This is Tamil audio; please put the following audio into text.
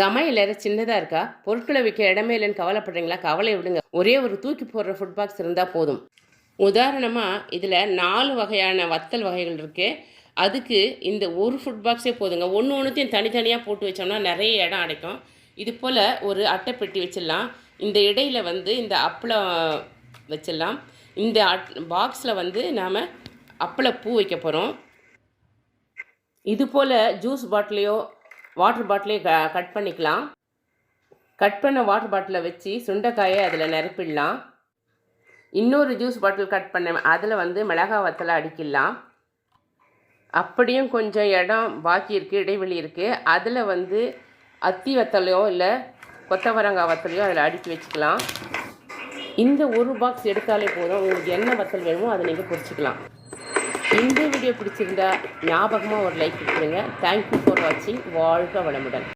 சமையல் அறை சின்னதாக இருக்கா? பொருட்களை விற்க இடமே இல்லைன்னு கவலைப்படுறீங்களா? கவலை விடுங்க. ஒரே ஒரு தூக்கி போடுற ஃபுட் பாக்ஸ் இருந்தால் போதும். உதாரணமாக இதில் நாலு வகையான வத்தல் வகைகள் இருக்குது அதுக்கு இந்த ஒரு ஃபுட் பாக்ஸே போதுங்க. ஒன்று ஒன்றுத்தையும் தனித்தனியாக போட்டு வச்சோம்னா நிறைய இடம் அடைக்கும். இது போல் ஒரு அட்டைப்பெட்டி வச்சிடலாம். இந்த இடையில் வந்து இந்த அப்பளம் வச்சிடலாம். இந்த அட் பாக்ஸில் வந்து நாம் அப்பள பூ வைக்க போகிறோம் இது போல் ஜூஸ் பாட்டிலையோ வாட்டர் பாட்டிலே க கட் பண்ணிக்கலாம். கட் பண்ண வாட்டர் பாட்டிலை வச்சு சுண்டைக்காயை அதில் நிரப்பிடலாம். இன்னொரு ஜூஸ் பாட்டில் கட் பண்ண அதில் வந்து மிளகாய் வத்தலை அடிக்கிடலாம் அப்படியும் கொஞ்சம் இடம் பாக்கி இருக்குது இடைவெளி இருக்குது அதில் வந்து அத்தி வத்தலையோ இல்லை கொத்தவரங்காய் வத்தலையோ அதில் அடுக்கி வச்சுக்கலாம். இந்த ஒரு பாக்ஸ் எடுத்தாலே போதும். உங்களுக்கு என்ன வத்தல் வேணுமோ அதை நீங்கள் பொரிச்சுக்கலாம். இந்த வீடியோ பிடிச்சிருந்தா ஞாபகமாக ஒரு லைக் கொடுத்துருங்க. தேங்க்யூ ஃபார் வாட்சிங் வாழ்க வளமுடன்.